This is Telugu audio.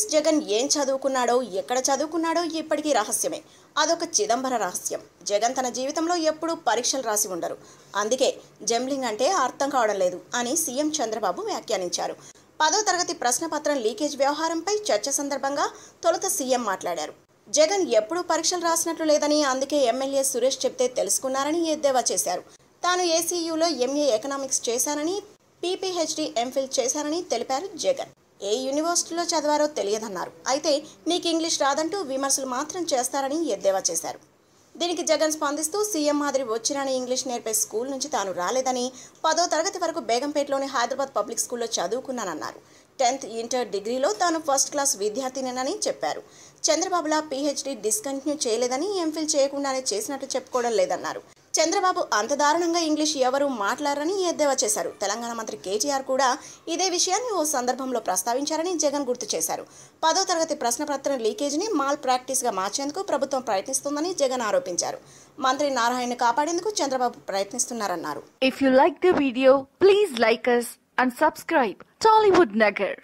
వైఎస్ జగన్ ఏం చదువుకున్నాడో ఎక్కడ చదువుకున్నాడో ఇప్పటికీ రహస్యమే. అదొక చిదంబర రహస్యం. జగన్ తన జీవితంలో ఎప్పుడూ పరీక్షలు రాసి ఉండరు. అందుకే జంబ్లింగ్ అంటే అర్థం కావడం లేదు అని సీఎం చంద్రబాబు వ్యాఖ్యానించారు. పదో తరగతి ప్రశ్నపత్రం లీకేజ్ వ్యవహారంపై చర్చ సందర్భంగా తొలుత సీఎం మాట్లాడారు. జగన్ ఎప్పుడూ పరీక్షలు రాసినట్లు లేదని అందుకే ఎమ్మెల్యే సురేష్ చెప్తే తెలుసుకున్నారని ఎద్దేవా చేశారు. తాను ఏసీయూలో ఎంఏ ఎకనామిక్స్ చేశానని పీపీహెచ్డీ ఎంఫిల్ చేశారని తెలిపారు జగన్. ఏ యూనివర్సిటీలో చదివారో తెలియదన్నారు. అయితే నీకు ఇంగ్లీష్ రాదంటూ విమర్శలు మాత్రం చేస్తారని ఎద్దేవా చేశారు. దీనికి జగన్ స్పందిస్తూ సీఎం మాదిరి వచ్చిరాని ఇంగ్లీష్ నేర్పే స్కూల్ నుంచి తాను రాలేదని పదో తరగతి వరకు బేగంపేటలోని హైదరాబాద్ పబ్లిక్ స్కూల్లో చదువుకున్నానన్నారు. టెన్త్ ఇంటర్ డిగ్రీలో తాను ఫస్ట్ క్లాస్ విద్యార్థినేనని చెప్పారు. చంద్రబాబులా పీహెచ్డీ డిస్కంటిన్యూ చేయలేదని ఎంఫిల్ చేయకుండానే చేసినట్టు చెప్పుకోవడం లేదన్నారు. చంద్రబాబు అంత దారుణంగా ఇంగ్లీష్ ఎవరు మాట్లాడరని ఎద్దేవా చేశారు. తెలంగాణ మంత్రి కేటీఆర్ కూడా ఇదే విషయాన్ని ఓ సందర్భంలో ప్రస్తావించారని జగన్ గుర్తు చేశారు. పదో తరగతి ప్రశ్నపత్రం లీకేజీని మాల్ ప్రాక్టీస్గా మార్చేందుకు ప్రభుత్వం ప్రయత్నిస్తుందని జగన్ ఆరోపించారు. మంత్రి నారాయణ కాపాడేందుకు Chandrababu ప్రయత్నిస్తున్నారన్నారు. If you like the video please like us and subscribe Tollywood Nagar.